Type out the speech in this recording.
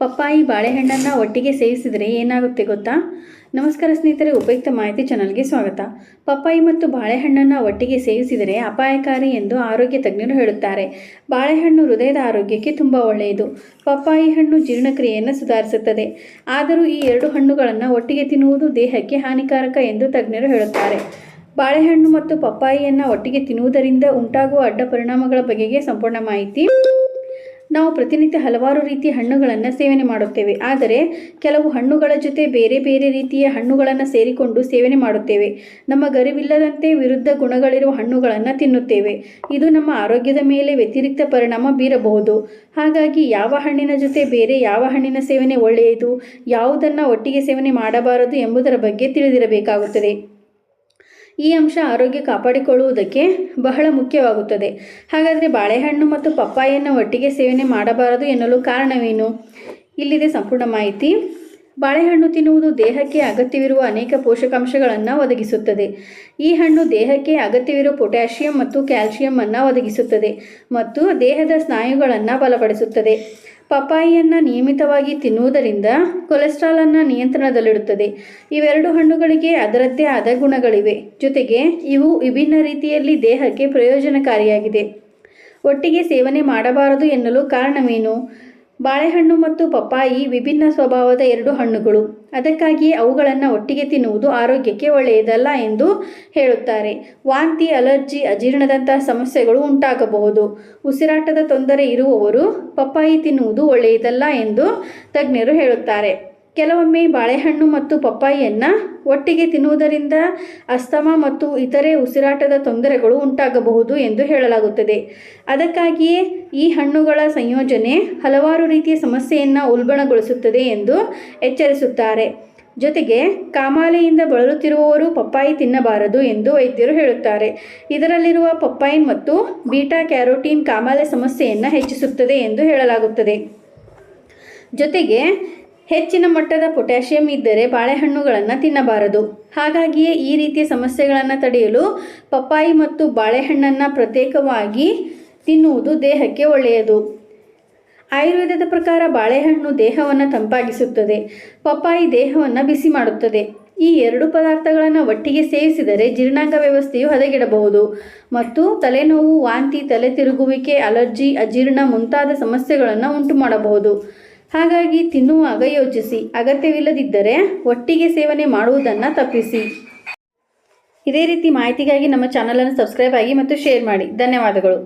ಪಪ್ಪಾಯಿ ಬಾಳೆಹಣ್ಣನ್ನು ಒಟ್ಟಿಗೆ ಸೇವಿಸಿದರೆ ಏನಾಗುತ್ತೆ ಗೊತ್ತಾ? ನಮಸ್ಕಾರ ಸ್ನೇಹಿತರೆ, ಉಪಯುಕ್ತ ಮಾಹಿತಿ ಚಾನಲ್ಗೆ ಸ್ವಾಗತ. ಪಪ್ಪಾಯಿ ಮತ್ತು ಬಾಳೆಹಣ್ಣನ್ನು ಒಟ್ಟಿಗೆ ಸೇವಿಸಿದರೆ ಅಪಾಯಕಾರಿ ಎಂದು ಆರೋಗ್ಯ ತಜ್ಞರು ಹೇಳುತ್ತಾರೆ. ಬಾಳೆಹಣ್ಣು ಹೃದಯದ ಆರೋಗ್ಯಕ್ಕೆ ತುಂಬ ಒಳ್ಳೆಯದು. ಪಪ್ಪಾಯಿ ಹಣ್ಣು ಜೀರ್ಣಕ್ರಿಯೆಯನ್ನು ಸುಧಾರಿಸುತ್ತದೆ. ಆದರೂ ಈ ಎರಡು ಹಣ್ಣುಗಳನ್ನು ಒಟ್ಟಿಗೆ ತಿನ್ನುವುದು ದೇಹಕ್ಕೆ ಹಾನಿಕಾರಕ ಎಂದು ತಜ್ಞರು ಹೇಳುತ್ತಾರೆ. ಬಾಳೆಹಣ್ಣು ಮತ್ತು ಪಪ್ಪಾಯಿಯನ್ನು ಒಟ್ಟಿಗೆ ತಿನ್ನುವುದರಿಂದ ಉಂಟಾಗುವ ಅಡ್ಡ ಪರಿಣಾಮಗಳ ಬಗೆಗೆ ಸಂಪೂರ್ಣ ಮಾಹಿತಿ ನಾವು ಪ್ರತಿನಿತ್ಯ ಹಲವಾರು ರೀತಿಯ ಹಣ್ಣುಗಳನ್ನು ಸೇವನೆ ಮಾಡುತ್ತೇವೆ. ಆದರೆ ಕೆಲವು ಹಣ್ಣುಗಳ ಜೊತೆ ಬೇರೆ ಬೇರೆ ರೀತಿಯ ಹಣ್ಣುಗಳನ್ನು ಸೇರಿಕೊಂಡು ಸೇವನೆ ಮಾಡುತ್ತೇವೆ. ನಮ್ಮ ಗರಿವಿಲ್ಲದಂತೆ ವಿರುದ್ಧ ಗುಣಗಳಿರುವ ಹಣ್ಣುಗಳನ್ನು ತಿನ್ನುತ್ತೇವೆ. ಇದು ನಮ್ಮ ಆರೋಗ್ಯದ ಮೇಲೆ ವ್ಯತಿರಿಕ್ತ ಪರಿಣಾಮ ಬೀರಬಹುದು. ಹಾಗಾಗಿ ಯಾವ ಹಣ್ಣಿನ ಜೊತೆ ಬೇರೆ ಯಾವ ಹಣ್ಣಿನ ಸೇವನೆ ಒಳ್ಳೆಯದು, ಯಾವುದನ್ನು ಒಟ್ಟಿಗೆ ಸೇವನೆ ಮಾಡಬಾರದು ಎಂಬುದರ ಬಗ್ಗೆ ತಿಳಿದಿರಬೇಕಾಗುತ್ತದೆ. ಈ ಅಂಶ ಆರೋಗ್ಯ ಕಾಪಾಡಿಕೊಳ್ಳುವುದಕ್ಕೆ ಬಹಳ ಮುಖ್ಯವಾಗುತ್ತದೆ. ಹಾಗಾದರೆ ಬಾಳೆಹಣ್ಣು ಮತ್ತು ಪಪ್ಪಾಯಿಯನ್ನು ಒಟ್ಟಿಗೆ ಸೇವನೆ ಮಾಡಬಾರದು ಎನ್ನಲು ಕಾರಣವೇನು? ಇಲ್ಲಿದೆ ಸಂಪೂರ್ಣ ಮಾಹಿತಿ. ಬಾಳೆಹಣ್ಣು ತಿನ್ನುವುದು ದೇಹಕ್ಕೆ ಅಗತ್ಯವಿರುವ ಅನೇಕ ಪೋಷಕಾಂಶಗಳನ್ನು ಒದಗಿಸುತ್ತದೆ. ಈ ಹಣ್ಣು ದೇಹಕ್ಕೆ ಅಗತ್ಯವಿರುವ ಪೊಟ್ಯಾಷಿಯಂ ಮತ್ತು ಕ್ಯಾಲ್ಸಿಯಂ ಒದಗಿಸುತ್ತದೆ ಮತ್ತು ದೇಹದ ಸ್ನಾಯುಗಳನ್ನು ಬಲಪಡಿಸುತ್ತದೆ. ಪಪ್ಪಾಯಿಯನ್ನು ನಿಯಮಿತವಾಗಿ ತಿನ್ನುವುದರಿಂದ ಕೊಲೆಸ್ಟ್ರಾಲನ್ನು ನಿಯಂತ್ರಣದಲ್ಲಿಡುತ್ತದೆ. ಇವೆರಡು ಹಣ್ಣುಗಳಿಗೆ ಅದರದ್ದೇ ಆದ ಗುಣಗಳಿವೆ. ಜೊತೆಗೆ ಇವು ವಿಭಿನ್ನ ರೀತಿಯಲ್ಲಿ ದೇಹಕ್ಕೆ ಪ್ರಯೋಜನಕಾರಿಯಾಗಿದೆ. ಒಟ್ಟಿಗೆ ಸೇವನೆ ಮಾಡಬಾರದು ಎನ್ನಲು ಕಾರಣವೇನು? ಬಾಳೆಹಣ್ಣು ಮತ್ತು ಪಪ್ಪಾಯಿ ವಿಭಿನ್ನ ಸ್ವಭಾವದ ಎರಡು ಹಣ್ಣುಗಳು. ಅದಕ್ಕಾಗಿಯೇ ಅವುಗಳನ್ನು ಒಟ್ಟಿಗೆ ತಿನ್ನುವುದು ಆರೋಗ್ಯಕ್ಕೆ ಒಳ್ಳೆಯದಲ್ಲ ಎಂದು ಹೇಳುತ್ತಾರೆ. ವಾಂತಿ, ಅಲರ್ಜಿ, ಅಜೀರ್ಣದಂತಹ ಸಮಸ್ಯೆಗಳು ಉಂಟಾಗಬಹುದು. ಉಸಿರಾಟದ ತೊಂದರೆ ಇರುವವರು ಪಪ್ಪಾಯಿ ತಿನ್ನುವುದು ಒಳ್ಳೆಯದಲ್ಲ ಎಂದು ತಜ್ಞರು ಹೇಳುತ್ತಾರೆ. ಕೆಲವೊಮ್ಮೆ ಬಾಳೆಹಣ್ಣು ಮತ್ತು ಪಪ್ಪಾಯಿಯನ್ನು ಒಟ್ಟಿಗೆ ತಿನ್ನುವುದರಿಂದ ಅಸ್ತಮ ಮತ್ತು ಇತರೆ ಉಸಿರಾಟದ ತೊಂದರೆಗಳು ಉಂಟಾಗಬಹುದು ಎಂದು ಹೇಳಲಾಗುತ್ತದೆ. ಅದಕ್ಕಾಗಿಯೇ ಈ ಹಣ್ಣುಗಳ ಸಂಯೋಜನೆ ಹಲವಾರು ರೀತಿಯ ಸಮಸ್ಯೆಯನ್ನು ಉಲ್ಬಣಗೊಳಿಸುತ್ತದೆ ಎಂದು ಎಚ್ಚರಿಸುತ್ತಾರೆ. ಜೊತೆಗೆ ಕಾಮಾಲೆಯಿಂದ ಬಳಲುತ್ತಿರುವವರು ಪಪ್ಪಾಯಿ ತಿನ್ನಬಾರದು ಎಂದು ವೈದ್ಯರು ಹೇಳುತ್ತಾರೆ. ಇದರಲ್ಲಿರುವ ಪಪ್ಪಾಯಿನ್ ಮತ್ತು ಬೀಟಾ ಕ್ಯಾರೋಟೀನ್ ಕಾಮಾಲೆ ಸಮಸ್ಯೆಯನ್ನು ಹೆಚ್ಚಿಸುತ್ತದೆ ಎಂದು ಹೇಳಲಾಗುತ್ತದೆ. ಜೊತೆಗೆ ಹೆಚ್ಚಿನ ಮಟ್ಟದ ಪೊಟ್ಯಾಷಿಯಂ ಇದ್ದರೆ ಬಾಳೆಹಣ್ಣುಗಳನ್ನು ತಿನ್ನಬಾರದು. ಹಾಗಾಗಿಯೇ ಈ ರೀತಿಯ ಸಮಸ್ಯೆಗಳನ್ನು ತಡೆಯಲು ಪಪ್ಪಾಯಿ ಮತ್ತು ಬಾಳೆಹಣ್ಣನ್ನು ಪ್ರತ್ಯೇಕವಾಗಿ ತಿನ್ನುವುದು ದೇಹಕ್ಕೆ ಒಳ್ಳೆಯದು. ಆಯುರ್ವೇದದ ಪ್ರಕಾರ ಬಾಳೆಹಣ್ಣು ದೇಹವನ್ನು ತಂಪಾಗಿಸುತ್ತದೆ, ಪಪ್ಪಾಯಿ ದೇಹವನ್ನು ಬಿಸಿ ಮಾಡುತ್ತದೆ. ಈ ಎರಡು ಪದಾರ್ಥಗಳನ್ನು ಒಟ್ಟಿಗೆ ಸೇವಿಸಿದರೆ ಜೀರ್ಣಾಂಗ ವ್ಯವಸ್ಥೆಯು ಹದಗೆಡಬಹುದು ಮತ್ತು ತಲೆನೋವು, ವಾಂತಿ ತಲೆ ತಿರುಗುವಿಕೆ ಅಲರ್ಜಿ, ಅಜೀರ್ಣ ಮುಂತಾದ ಸಮಸ್ಯೆಗಳನ್ನು ಉಂಟು ಮಾಡಬಹುದು ಹಾಗಾಗಿ ತಿನ್ನುವಾಗ ಯೋಚಿಸಿ. ಅಗತ್ಯವಿಲ್ಲದಿದ್ದರೆ ಒಟ್ಟಿಗೆ ಸೇವನೆ ಮಾಡುವುದನ್ನು ತಪ್ಪಿಸಿ. ಇದೇ ರೀತಿ ಮಾಹಿತಿಗಾಗಿ ನಮ್ಮ ಚಾನಲನ್ನು ಸಬ್ಸ್ಕ್ರೈಬ್ ಆಗಿ ಮತ್ತು ಶೇರ್ ಮಾಡಿ. ಧನ್ಯವಾದಗಳು.